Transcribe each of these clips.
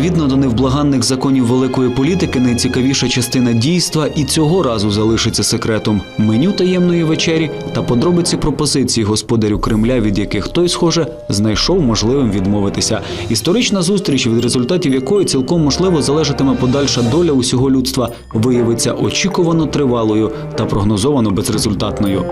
Відповідно до невблаганних законів великої політики, найцікавіша частина дійства і цього разу залишиться секретом. Меню таємної вечері та подробиці пропозицій господарю Кремля, від яких той, схоже, знайшов можливим відмовитися. Історична зустріч, від результатів якої цілком можливо залежатиме подальша доля усього людства, виявиться очікувано тривалою та прогнозовано безрезультатною.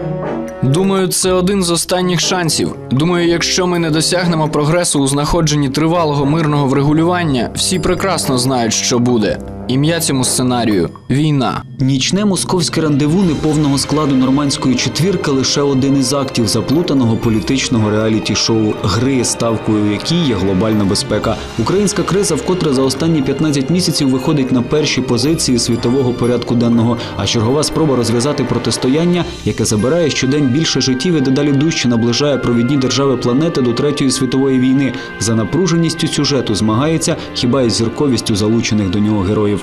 Думаю, це один з останніх шансів. Думаю, якщо ми не досягнемо прогресу у знаходженні тривалого мирного врегулювання, всі прекрасно знають, що буде. Ім'я цьому сценарію війна. Нічне московське рандеву неповного складу нормандської четвірки лише один із актів заплутаного політичного реаліті-шоу гри, ставкою в якій є глобальна безпека. Українська криза вкотре за останні 15 місяців виходить на перші позиції світового порядку денного. А чергова спроба розв'язати протистояння, яке забирає щодень більше життів і дедалі дужче наближає провідні держави планети до третьої світової війни. За напруженістю сюжету змагається хіба із зірковістю залучених до нього героїв.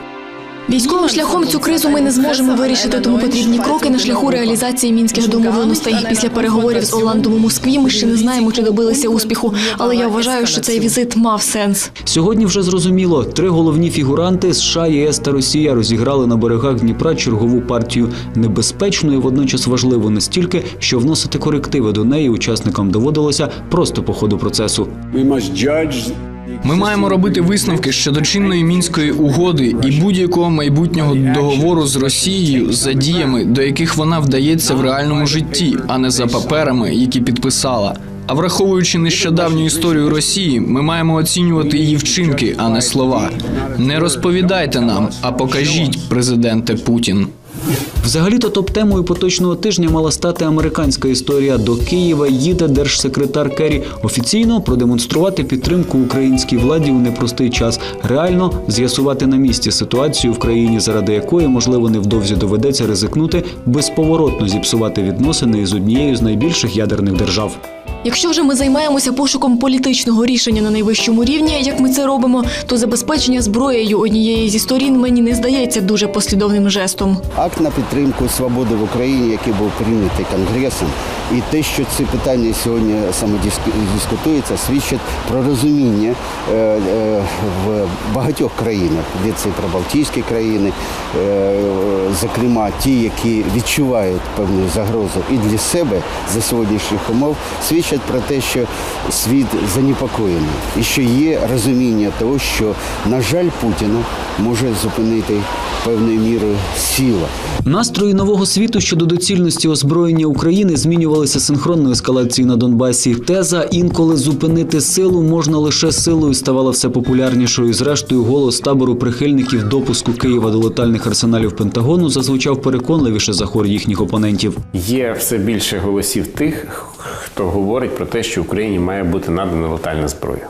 Військовим шляхом цю кризу ми не зможемо вирішити, тому потрібні кроки на шляху реалізації мінських домовленостей. Після переговорів з Оландом у Москві ми ще не знаємо, чи добилися успіху, але я вважаю, що цей візит мав сенс. Сьогодні вже зрозуміло, три головні фігуранти США, ЄС та Росія розіграли на берегах Дніпра чергову партію небезпечну і водночас важливу настільки, що вносити корективи до неї учасникам доводилося просто по ходу процесу. Ми маємо робити висновки щодо чинної мінської угоди і будь-якого майбутнього договору з Росією за діями, до яких вона вдається в реальному житті, а не за паперами, які підписала. А враховуючи нещодавню історію Росії, ми маємо оцінювати її вчинки, а не слова. Не розповідайте нам, а покажіть, президенте Путін. Взагалі-то топ-темою поточного тижня мала стати американська історія. До Києва їде держсекретар Керрі офіційно продемонструвати підтримку українській владі у непростий час, реально з'ясувати на місці ситуацію в країні, заради якої можливо невдовзі доведеться ризикнути безповоротно зіпсувати відносини із однією з найбільших ядерних держав. Якщо вже ми займаємося пошуком політичного рішення на найвищому рівні, як ми це робимо, то забезпечення зброєю однієї зі сторін мені не здається дуже послідовним жестом. Акт на підтримку свободи в Україні, який був прийнятий Конгресом, і те, що ці питання сьогодні саме дискутуються, свідчить про розуміння е, е, в багатьох країнах, де це прибалтійські країни, е, зокрема ті, які відчувають певну загрозу і для себе за сьогоднішніх умов, свідчать про те, що світ занепокоєний і що є розуміння того, що, на жаль, Путіна може зупинити певною мірою сила. Настрої нового світу щодо доцільності озброєння України змінювалися синхронно ескалації на Донбасі. Теза інколи зупинити силу можна лише силою ставала все популярнішою. Зрештою, голос табору прихильників допуску Києва до летальних арсеналів Пентагону зазвучав переконливіше за хор їхніх опонентів. Є все більше голосів тих, хто говорить про те, що Україні має бути надана летальна зброя.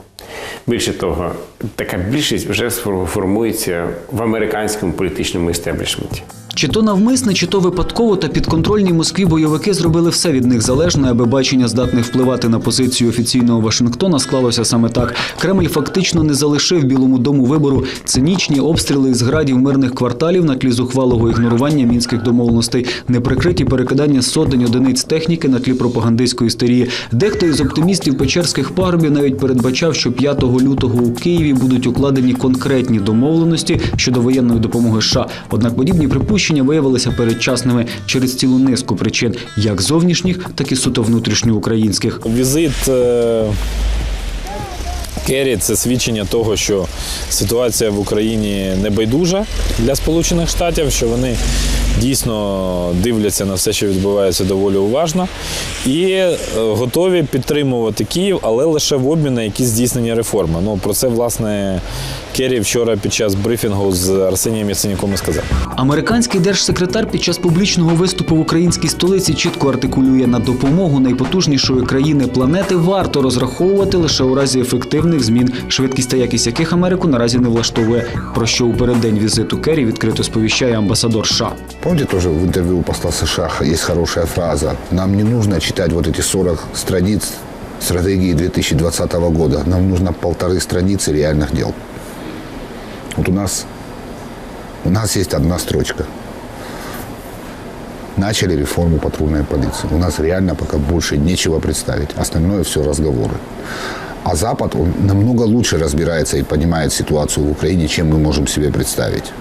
Більше того, така більшість вже формується в американському політичному істеблішменті. Чи то навмисне, чи то випадково та підконтрольні Москві бойовики зробили все від них залежне, аби бачення здатних впливати на позицію офіційного Вашингтона склалося саме так. Кремль фактично не залишив Білому дому вибору цинічні обстріли із градів мирних кварталів на тлі зухвалого ігнорування мінських домовленостей, неприкриті перекидання сотень одиниць техніки на тлі пропагандистської істерії. Дехто із оптимістів печерських пагорбів навіть передбачав, що 5 лютого у Києві будуть укладені конкретні домовленості щодо воєнної допомоги США. Однак подібні припущення виявилися передчасними через цілу низку причин, як зовнішніх, так і суто внутрішньоукраїнських. Візит е, Керрі це свідчення того, що ситуація в Україні не байдужа для Сполучених Штатів, що вони дійсно дивляться на все, що відбувається доволі уважно, і е, готові підтримувати Київ, але лише в обмін на якісь здійснені реформи. Ну про це власне Керрі вчора під час брифінгу з Арсенієм Яценюком і сказав. Американський держсекретар під час публічного виступу в українській столиці чітко артикулює на допомогу найпотужнішої країни планети варто розраховувати лише у разі ефективних змін, швидкість та якість яких Америку наразі не влаштовує. Про що у переддень візиту Керрі відкрито сповіщає амбасадор США. Помните, тоже в интервью у посла США есть хорошая фраза. Нам не нужно читать вот эти 40 страниц стратегии 2020 года. Нам нужно полторы страницы реальных дел. Вот у нас, у нас есть одна строчка. Начали реформу патрульной полиции. У нас реально пока больше нечего представить. Остальное все разговоры. А Запад, он намного лучше разбирается и понимает ситуацию в Украине, чем мы можем себе представить.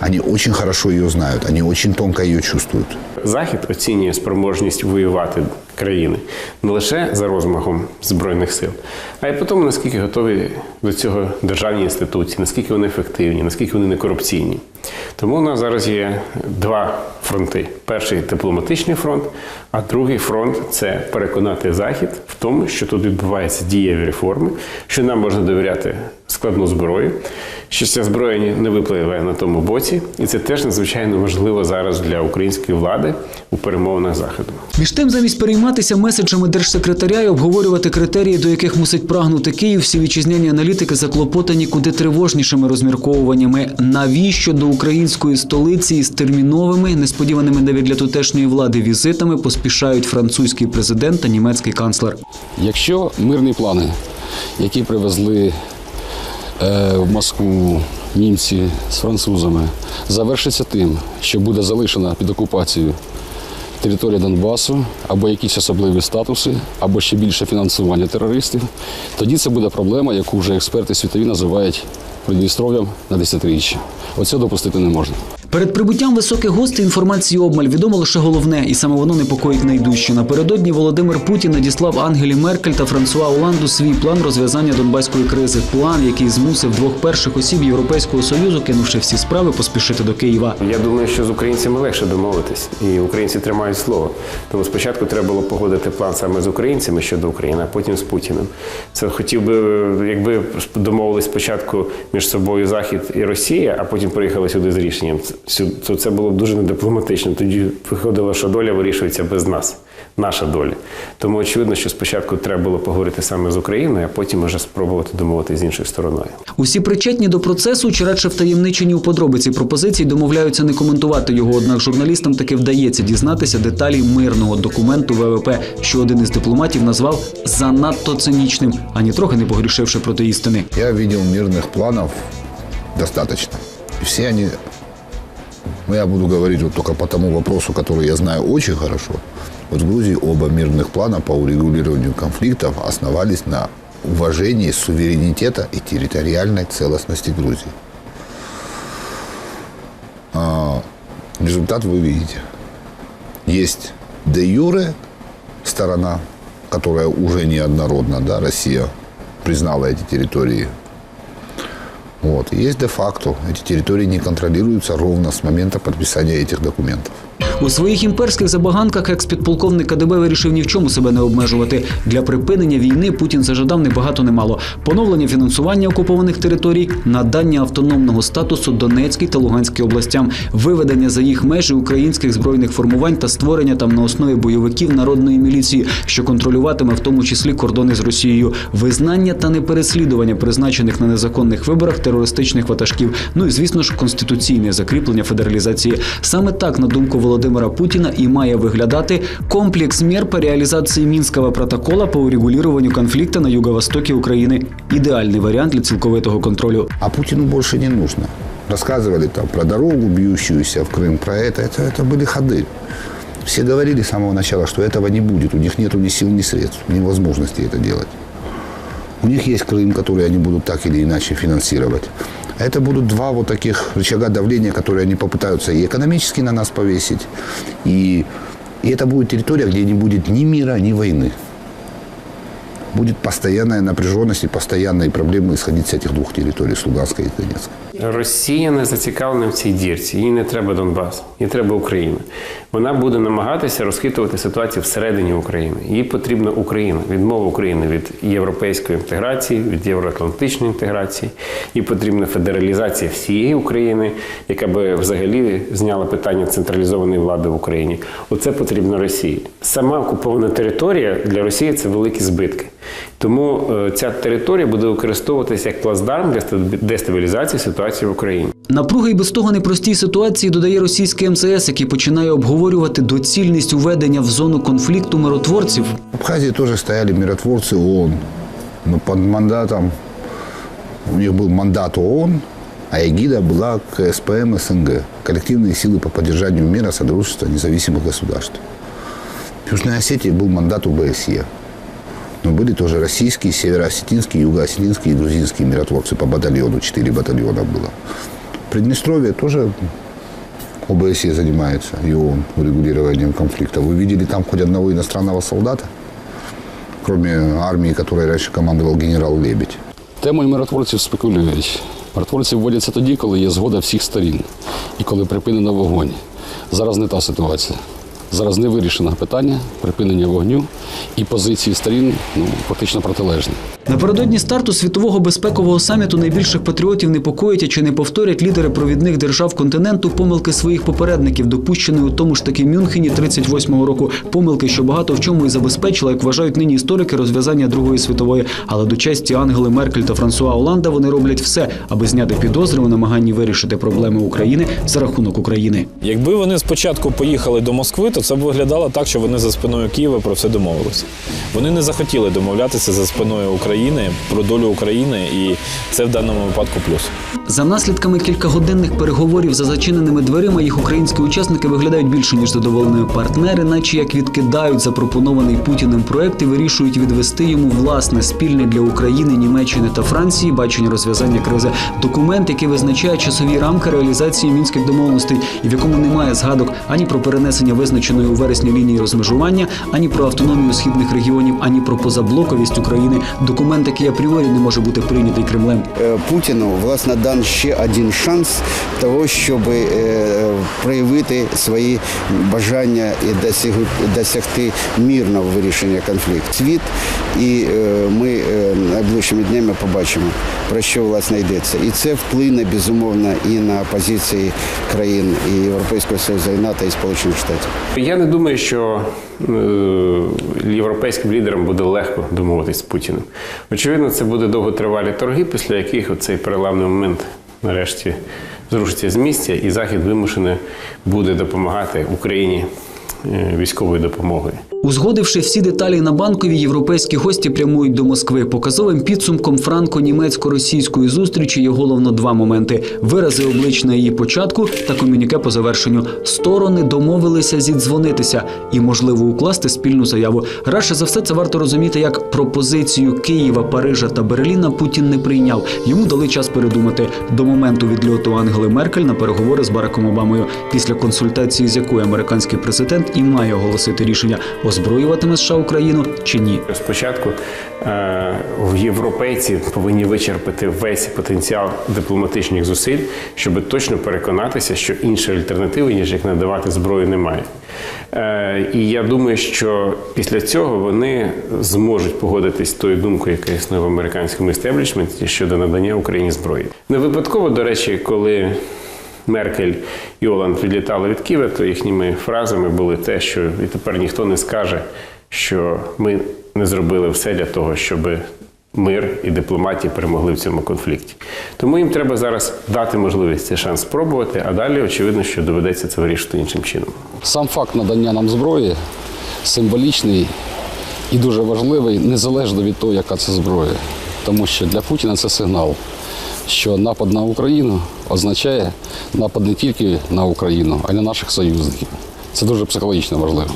Они очень хорошо ее знают, они очень тонко ее чувствуют. Захід оцінює спроможність воювати країни не лише за розмахом збройних сил, а й по тому, наскільки готові до цього державні інституції, наскільки вони ефективні, наскільки вони не корупційні. Тому у нас зараз є два фронти: перший дипломатичний фронт, а другий фронт це переконати Захід в тому, що тут відбуваються дієві реформи, що нам можна довіряти складну зброю, що ця зброя не випливе на тому боці, і це теж надзвичайно важливо зараз для української влади у перемовинах заходу. Між тим, замість перейматися меседжами держсекретаря і обговорювати критерії, до яких мусить прагнути Київ, всі вітчизняні аналітики заклопотані куди тривожнішими розмірковуваннями. Навіщо до української столиці із терміновими, несподіваними навіть для тутешньої влади візитами поспішають французький президент та німецький канцлер. Якщо мирні плани, які привезли в Москву німці з французами, завершиться тим, що буде залишена під окупацією територія Донбасу, або якісь особливі статуси, або ще більше фінансування терористів, тоді це буде проблема, яку вже експерти світові називають Придністров'ям на десятиріччя. Оце допустити не можна. Перед прибуттям високих гостей інформації обмаль відомо лише головне, і саме воно непокоїть найдужче. Напередодні Володимир Путін надіслав Ангелі Меркель та Франсуа Оланду свій план розв'язання донбаської кризи. План, який змусив двох перших осіб Європейського союзу, кинувши всі справи, поспішити до Києва. Я думаю, що з українцями легше домовитись, і українці тримають слово. Тому спочатку треба було погодити план саме з українцями щодо України, а потім з Путіним. Це хотів би, якби домовились спочатку між собою Захід і Росія, а потім приїхали сюди з рішенням. Сю- То це було б дуже недипломатично. Тоді виходило, що доля вирішується без нас, наша доля. Тому очевидно, що спочатку треба було поговорити саме з Україною, а потім вже спробувати домовитися з іншою стороною. Усі причетні до процесу, чи радше втаємничені у подробиці пропозицій, домовляються не коментувати його. Однак журналістам таки вдається дізнатися деталі мирного документу ВВП, що один із дипломатів назвав занадто цинічним, ані трохи не погрішивши проти істини. Я видел мирных планов достаточно. И все ну, я буду говорить вот только по тому вопросу, который я знаю очень хорошо. Вот в Грузии оба мирных плана по урегулированию конфликтов основались на уважении суверенитета и территориальной целостности Грузии. А, результат вы видите. Есть де юре сторона, которая уже неоднородна, да, Россия признала эти территории. Вот. Есть де-факто. Эти территории не контролируются ровно с момента подписания этих документов. У своїх імперських забаганках екс-підполковник КДБ вирішив ні в чому себе не обмежувати. Для припинення війни Путін зажадав не багато не мало. Поновлення фінансування окупованих територій, надання автономного статусу Донецькій та Луганській областям, виведення за їх межі українських збройних формувань та створення там на основі бойовиків народної міліції, що контролюватиме в тому числі кордони з Росією, визнання та непереслідування призначених на незаконних виборах терористичних ватажків. Ну і звісно ж конституційне закріплення федералізації. Саме так, на думку Володимира Путіна, і має виглядати комплекс мер по реалізації мінського протокола по урегулюванню конфлікту на юго-востокі України. Ідеальний варіант для цілковитого контролю. А Путину больше не нужно. Рассказывали там про дорогу, бьющуюся в Крым, про это. Это, это были ходы. Все говорили с самого начала, что этого не будет. У них нет ни сил, ни средств, ни возможности это делать. У них есть Крым, который они будут так или иначе финансировать. Это будут два вот таких рычага давления, которые они попытаются и экономически на нас повесить, и, и это будет территория, где не будет ни мира, ни войны. Будет постоянная напряженность и постоянные проблемы исходить с этих двух территорий, с Луганской и Донецкой. Росія не зацікавлена в цій дірці. Їй не треба Донбас, їй треба Україна. Вона буде намагатися розхитувати ситуацію всередині України. Їй потрібна Україна, відмова України від європейської інтеграції, від євроатлантичної інтеграції. Їй потрібна федералізація всієї України, яка би взагалі зняла питання централізованої влади в Україні. Оце потрібно Росії. Сама окупована територія для Росії це великі збитки. Тому е, ця територія буде використовуватися як плацдарм для дестабілізації ситуації в Україні. Напруги й без того непростій ситуації додає російський МЦС, який починає обговорювати доцільність уведення в зону конфлікту миротворців. В Абхазии тоже стояли миротворцы ООН. Но под мандатом, у них был мандат ООН, а эгида была КСПМ СНГ. Коллективные силы по поддержанию мира Содружества независимых государств. В Южной Осетии был мандат УБСЕ. Но Но были тоже российские, североосетинские, югоосетинские и грузинские миротворцы по батальону. Четыре батальона было. Приднестровье тоже ОБСЕ занимается, и ООН урегулированием конфликта. Вы видели там хоть одного иностранного солдата? Кроме армии, которой раньше командовал генерал Лебедь. Темою миротворців спекулюють. Миротворці вводяться тоді, коли є згода всіх сторін і коли припинено вогонь. Зараз не та ситуація. Зараз не вирішено питання припинення вогню і позиції сторін ну, фактично протилежні. Напередодні старту світового безпекового саміту найбільших патріотів непокоїть, чи не повторять лідери провідних держав континенту помилки своїх попередників, допущеної у тому ж таки Мюнхені 38-го року. Помилки, що багато в чому і забезпечила, як вважають нині історики, розв'язання Другої світової. Але до честі Ангели Меркель та Франсуа Оланда вони роблять все, аби зняти підозри у намаганні вирішити проблеми України за рахунок України. Якби вони спочатку поїхали до Москви, то це б виглядало так, що вони за спиною Києва про все домовилися. Вони не захотіли домовлятися за спиною України про долю України, і це в даному випадку плюс. За наслідками кількагодинних переговорів за зачиненими дверима їх українські учасники виглядають більше ніж задоволеною партнери, наче як відкидають запропонований Путіним проект і вирішують відвести йому власне спільне для України, Німеччини та Франції бачення розв'язання кризи. Документ, який визначає часові рамки реалізації мінських домовленостей, і в якому немає згадок ані про перенесення визначеної у вересні лінії розмежування, ані про автономію східних регіонів, ані про позаблоковість України. Документ, який апріорі не може бути прийнятий Кремлем. Е, Путіну власне дан ще один шанс того, щоб е, проявити свої бажання і досягти, досягти мирного вирішення конфлікту. Світ і е, ми найближчими днями побачимо про що власне йдеться. І це вплине безумовно і на позиції країн і Європейського Союзу, і НАТО, і Сполучених Штатів. Я не думаю, що європейським лідерам буде легко домовитись з Путіним. Очевидно, це буде довготривалі торги, після яких цей переламний момент нарешті зрушиться з місця, і Захід вимушений буде допомагати Україні е, військовою допомогою. Узгодивши всі деталі на банкові, європейські гості прямують до Москви. Показовим підсумком франко-німецько-російської зустрічі є головно два моменти: вирази облич на її початку та комюніке по завершенню. Сторони домовилися зідзвонитися і, можливо, укласти спільну заяву. Радше за все, це варто розуміти як пропозицію Києва, Парижа та Берліна Путін не прийняв. Йому дали час передумати до моменту відльоту Ангели Меркель на переговори з Бараком Обамою, після консультації з якою американський президент і має оголосити рішення озброюватиме США Україну чи ні. Спочатку е, європейці повинні вичерпати весь потенціал дипломатичних зусиль, щоб точно переконатися, що іншої альтернативи, ніж як надавати зброю, немає. Е, І я думаю, що після цього вони зможуть погодитись з тою думкою, яка існує в американському істеблішменті щодо надання Україні зброї. Не випадково, до речі, коли Меркель і Оланд відлітали від Києва, то їхніми фразами були те, що і тепер ніхто не скаже, що ми не зробили все для того, щоб мир і дипломатія перемогли в цьому конфлікті. Тому їм треба зараз дати можливість цей шанс спробувати, а далі очевидно, що доведеться це вирішити іншим чином. Сам факт надання нам зброї символічний і дуже важливий, незалежно від того, яка це зброя. Тому що для Путіна це сигнал, що напад на Україну означає напад не тільки на Україну, а й на наших союзників. Це дуже психологічно важливо.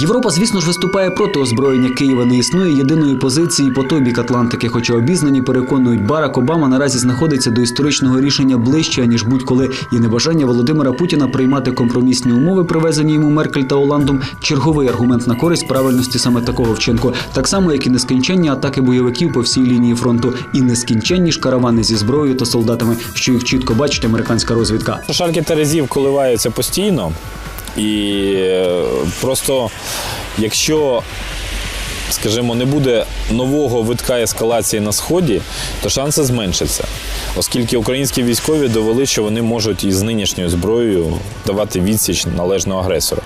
Європа, звісно ж, виступає проти озброєння Києва. Не існує єдиної позиції по той бік Атлантики. Хоча обізнані переконують, Барак Обама наразі знаходиться до історичного рішення ближче ніж будь-коли, і небажання Володимира Путіна приймати компромісні умови, привезені йому Меркель та Оландом, черговий аргумент на користь правильності саме такого вчинку, так само як і нескінченні атаки бойовиків по всій лінії фронту, і нескінченні ж каравани зі зброєю та солдатами, що їх чітко бачить американська розвідка. Шальки Терезів коливаються постійно. І е, просто якщо, скажімо, не буде нового витка ескалації на сході, то шанси зменшаться. Оскільки українські військові довели, що вони можуть із нинішньою зброєю давати відсіч належного агресора.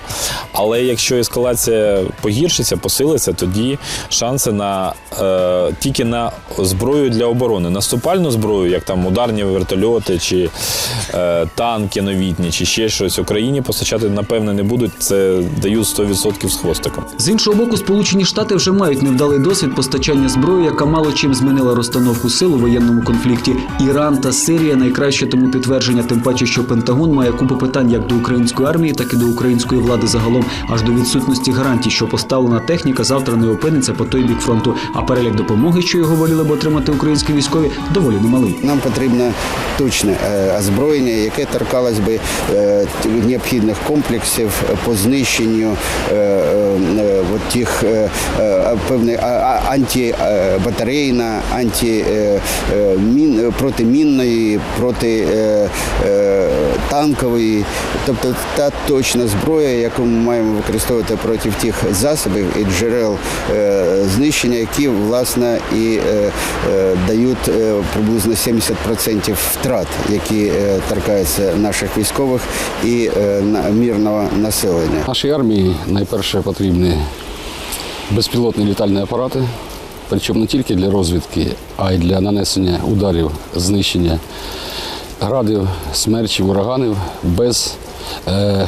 Але якщо ескалація погіршиться, посилиться, тоді шанси на е, тільки на зброю для оборони, наступальну зброю, як там ударні вертольоти чи е, танки новітні, чи ще щось Україні постачати, напевне, не будуть. Це дають 100% з хвостиком. З іншого боку, Сполучені Штати вже мають невдалий досвід постачання зброї, яка мало чим змінила розстановку сил у воєнному конфлікті. Іран та Сирія найкраще тому підтвердження, тим паче, що Пентагон має купу питань як до української армії, так і до української влади загалом, аж до відсутності гарантій, що поставлена техніка завтра не опиниться по той бік фронту. А перелік допомоги, що його воліли б отримати українські військові, доволі немалий. Нам потрібно точне е, озброєння, яке торкалось би е, необхідних комплексів по знищенню е, от тих а- антибатарейна, е, мін, протимінної, проти е, е, танкової, тобто та точна зброя, яку ми маємо використовувати проти тих засобів і джерел знищення, які власне і дають приблизно 70% втрат, які торкаються наших військових і мирного населення. Нашій армії найперше потрібні безпілотні літальні апарати, причому не тільки для розвідки, а й для нанесення ударів, знищення градів, смерчів, ураганів без е,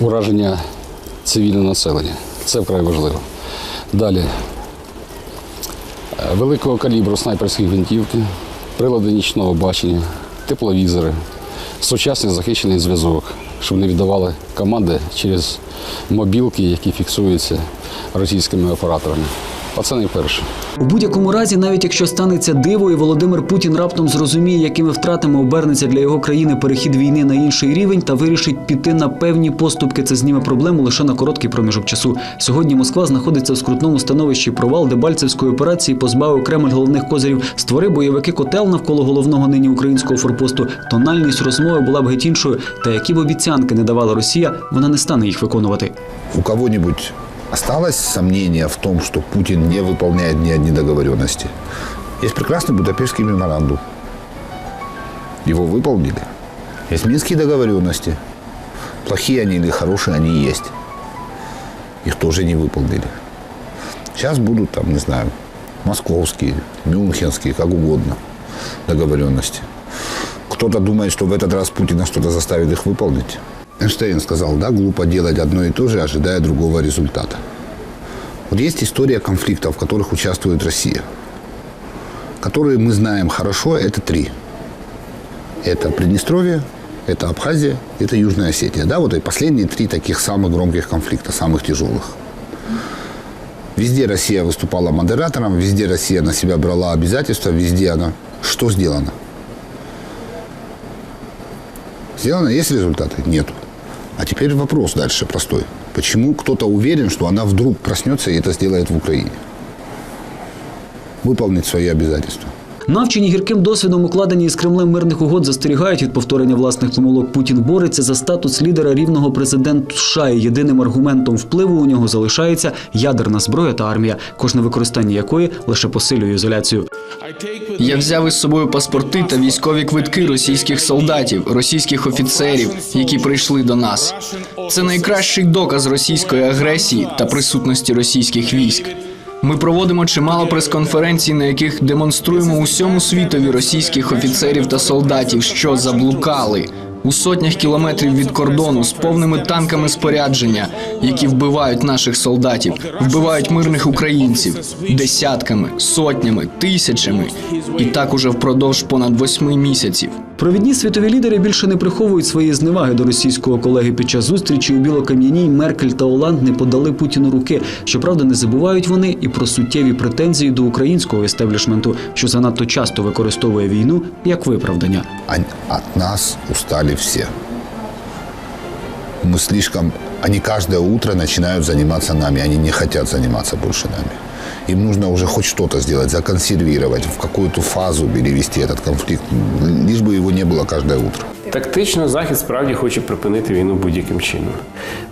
ураження цивільного населення. Це вкрай важливо. Далі е, великого калібру снайперські гвинтівки, прилади нічного бачення, тепловізори, сучасний захищений зв'язок, щоб не віддавали команди через мобілки, які фіксуються російськими операторами. А це найперше. У будь-якому разі, навіть якщо станеться диво, і Володимир Путін раптом зрозуміє, якими втратами обернеться для його країни перехід війни на інший рівень та вирішить піти на певні поступки, це зніме проблему лише на короткий проміжок часу. Сьогодні Москва знаходиться в скрутному становищі. Провал Дебальцевської операції позбавив Кремль головних козирів. Створи бойовики котел навколо головного нині українського форпосту. Тональність розмови була б геть іншою. Та які б обіцянки не давала Росія, вона не стане їх виконувати. У кого-нибудь осталось сомнение в том, что Путин не выполняет ни одни договоренности? Есть прекрасный Будапештский меморандум. Его выполнили. Есть Минские договоренности. Плохие они или хорошие, они есть. Их тоже не выполнили. Сейчас будут там, не знаю, московские, мюнхенские, как угодно договоренности. Кто-то думает, что в этот раз Путина что-то заставит их выполнить. Эйнштейн сказал, да, глупо делать одно и то же, ожидая другого результата. Вот есть история конфликтов, в которых участвует Россия. Которые мы знаем хорошо, это три. Это Приднестровье, это Абхазия, это Южная Осетия. Да, вот и последние три таких самых громких конфликта, самых тяжелых. Везде Россия выступала модератором, везде Россия на себя брала обязательства, везде она... Что сделано? Сделано? Есть результаты? Нету. А теперь вопрос дальше простой. Почему кто-то уверен, что она вдруг проснется и это сделает в Украине? Выполнить свои обязательства. Навчені гірким досвідом укладені із Кремлем мирних угод застерігають від повторення власних помилок. Путін бореться за статус лідера рівного президенту США. І єдиним аргументом впливу у нього залишається ядерна зброя та армія, кожне використання якої лише посилює ізоляцію. Я взяв із собою паспорти та військові квитки російських солдатів, російських офіцерів, які прийшли до нас. Це найкращий доказ російської агресії та присутності російських військ. Ми проводимо чимало прес-конференцій, на яких демонструємо усьому світові російських офіцерів та солдатів, що заблукали у сотнях кілометрів від кордону з повними танками спорядження, які вбивають наших солдатів, вбивають мирних українців десятками, сотнями, тисячами, і так уже впродовж понад восьми місяців. Провідні світові лідери більше не приховують свої зневаги до російського колеги. Під час зустрічі у Білокам'яній Меркель та Оланд не подали Путіну руки. Щоправда, не забувають вони і про суттєві претензії до українського естеблішменту, що занадто часто використовує війну як виправдання. от нас устали все Мы слишком... Они каждое утро начинают заниматься нами. Они не хотят заниматься больше нами. Им нужно уже хоть что-то сделать, законсервировать, в какую-то фазу перевести этот конфликт, лишь бы его не было каждое утро. Тактично Захід справді хоче припинити війну будь-яким чином.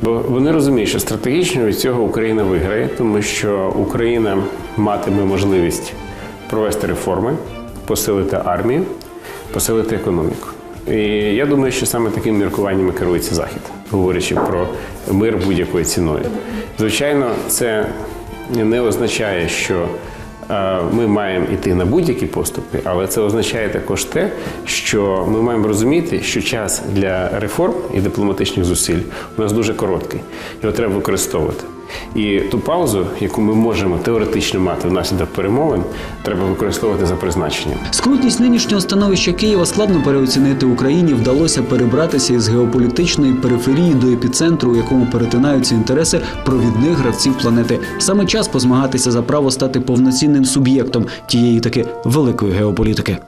Бо вони розуміють, що стратегічно від цього Україна виграє, тому що Україна матиме можливість провести реформи, посилити армію, посилити економіку. І я думаю, що саме такими міркуваннями керується Захід, говорячи про мир будь-якою ціною. Звичайно, це не означає, що е, ми маємо йти на будь-які поступки, але це означає також те, що ми маємо розуміти, що час для реформ і дипломатичних зусиль у нас дуже короткий. Його треба використовувати. І ту паузу, яку ми можемо теоретично мати внаслідок перемовин, треба використовувати за призначенням. Скрутність нинішнього становища Києва складно переоцінити Україні. Вдалося перебратися із геополітичної периферії до епіцентру, у якому перетинаються інтереси провідних гравців планети. Саме час позмагатися за право стати повноцінним суб'єктом тієї таки великої геополітики.